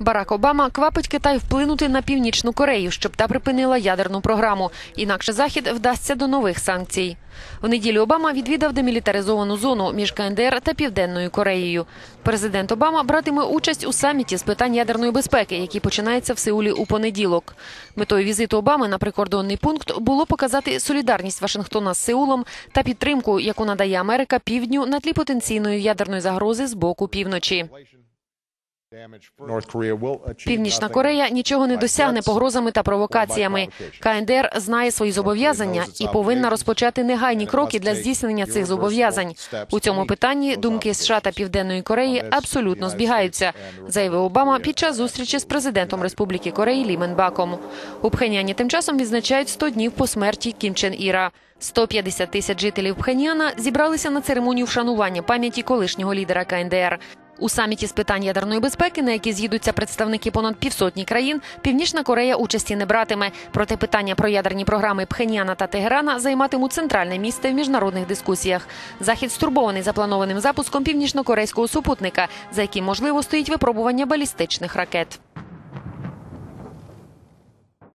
Барак Обама квапить Китай вплинути на північну Корею, щоб та припинила ядерну програму. Інакше захід вдасться до нових санкцій. В неділю Обама відвідав демілітаризовану зону між КНДР та Південною Кореєю. Президент Обама братиме участь у саміті з питань ядерної безпеки, який починається в Сеулі у понеділок. Метою візиту Обами на прикордонний пункт було показати солідарність Вашингтона з Сеулом та підтримку, яку надає Америка півдню на тлі потенційної ядерної загрози з боку півночі. Північна Корея нічого не досягне погрозами та провокаціями. КНДР знає свої зобов'язання і повинна розпочати негайні кроки для здійснення цих зобов'язань. У цьому питанні думки США та Південної Кореї абсолютно збігаються, заявив Обама під час зустрічі з президентом Республіки Кореї Лімен Баком. У Пхеньяні тим часом відзначають 100 днів по смерті Кім Чен Іра. 150 тисяч жителів Пхеньяна зібралися на церемонію вшанування пам'яті колишнього лідера КНДР. У саміті з питань ядерної безпеки, на які з'їдуться представники понад півсотні країн, Північна Корея участі не братиме. Проте питання про ядерні програми Пхеніана та Тегерана займатимуть центральне місце в міжнародних дискусіях. Захід стурбований запланованим запуском північно-корейського супутника, за яким можливо стоїть випробування балістичних ракет.